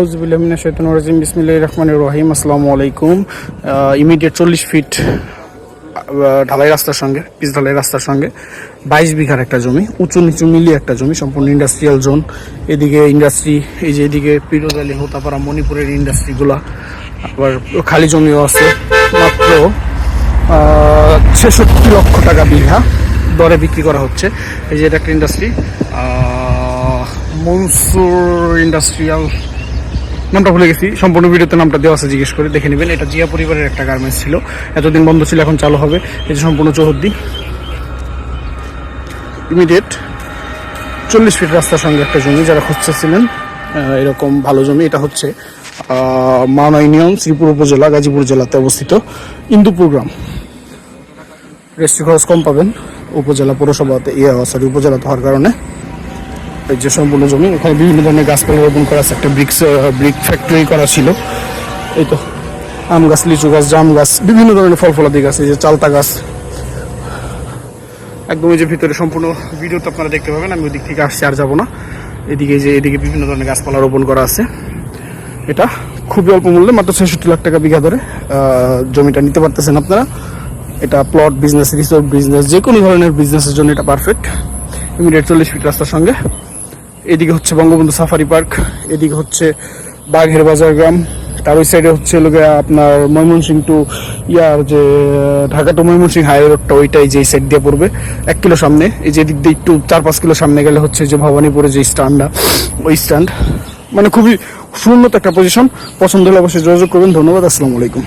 আউজবিল্লামিনা শৈতান রাজিম। বিসমিল্লাহ রহমান রহিম। আসসালামু আলাইকুম। ইমিডিয়েট চল্লিশ ফিট ঢালাই রাস্তার সঙ্গে, পিচ ঢালাই রাস্তার সঙ্গে, বাইশ বিঘার একটা জমি, উঁচু নিচু মিলিয়ে একটা জমি, সম্পূর্ণ ইন্ডাস্ট্রিয়াল জোন এদিকে ইন্ডাস্ট্রি এই যে এদিকে পিরোজালি হোতাপাড়া মণিপুরের ইন্ডাস্ট্রিগুলা আবার খালি জমিও আছে, মাত্র ছেষট্টি লক্ষ টাকা বিঘা দরে বিক্রি করা হচ্ছে। এই যে এটা একটা ইন্ডাস্ট্রি মনসুর ইন্ডাস্ট্রিয়াল নামটা ভুলে গেছি। সম্পূর্ণ ভিডিওতে নামটা দেওয়া আছে, জিজ্ঞেস করে দেখে নেবেন। এটা জিয়া পরিবারের একটা গার্মেন্টস ছিল। এতদিন বন্ধ ছিল, এখন চালু হবে। যে সম্পূর্ণ চৌহদ্দি। ইমিডিয়েট চল্লিশ ফিট রাস্তার সঙ্গে একটা জমি, যারা খুঁজতেছিলেন এরকম ভালো জমি। এটা হচ্ছে মাওনা ইউনিয়ন শ্রীপুর উপজেলা, গাজীপুর জেলাতে অবস্থিত ইন্দুপুর গ্রাম। রেজিস্ট্রি খরচ কম পাবেন। উপজেলা, পৌরসভাতে ইয়ে সরি উপজেলাতে হওয়ার কারণে। এই যে সম্পূর্ণ জমি, এখানে বিভিন্ন ধরনের গাছপালা রোপণ করা আছে। একটা ব্রিক্স ব্রিক ফ্যাক্টরি করা ছিল। এই তো, আম গাছ, লিচু গাছ, জাম গাছ, বিভিন্ন ধরনের ফল ফলাদি গাছ, এই যে চালতা গাছ। একদম এই যে ভিতরে সম্পূর্ণ ভিডিওটা আপনারা দেখতে পাবেন, আমি ওই দিক থেকে আসছি, আর যাব না। এদিকে যে, এদিকে বিভিন্ন ধরনের গাছপালা রোপণ করা আছে। এটা খুবই অল্প মূল্যে, মাত্র ছেষট্টি লাখ টাকা বিঘা ধরে জমিটা নিতে পারতেছেন আপনারা। এটা প্লট বিজনেস রিসোর্ট বিজনেস যে কোনো ধরনের বিজনেসের জন্য এটা পারফেক্ট ইমিডিয়েট চল্লিশ ফিট রাস্তার সঙ্গে। এদিকে হচ্ছে বঙ্গবন্ধু সাফারি পার্ক, এদিকে হচ্ছে বাঘের বাজার গ্রাম, তার ওই সাইডে হচ্ছে লোকে আপনার ময়মনসিং টু ইয়ার যে ঢাকা টু ময়মনসিং হাই রোডটা ওইটাই যে সাইড দিয়ে পড়বে, এক কিলো সামনে, এই যে দিক দিয়ে একটু চার পাঁচ কিলো সামনে গেলে হচ্ছে যে ভবানীপুরে যে স্ট্যান্ডটা ওই স্ট্যান্ড মানে খুবই সুন্নত একটা পজিশন পছন্দ হলে অবশ্যই যোগাযোগ করবেন, ধন্যবাদ, আসসালামু আলাইকুম।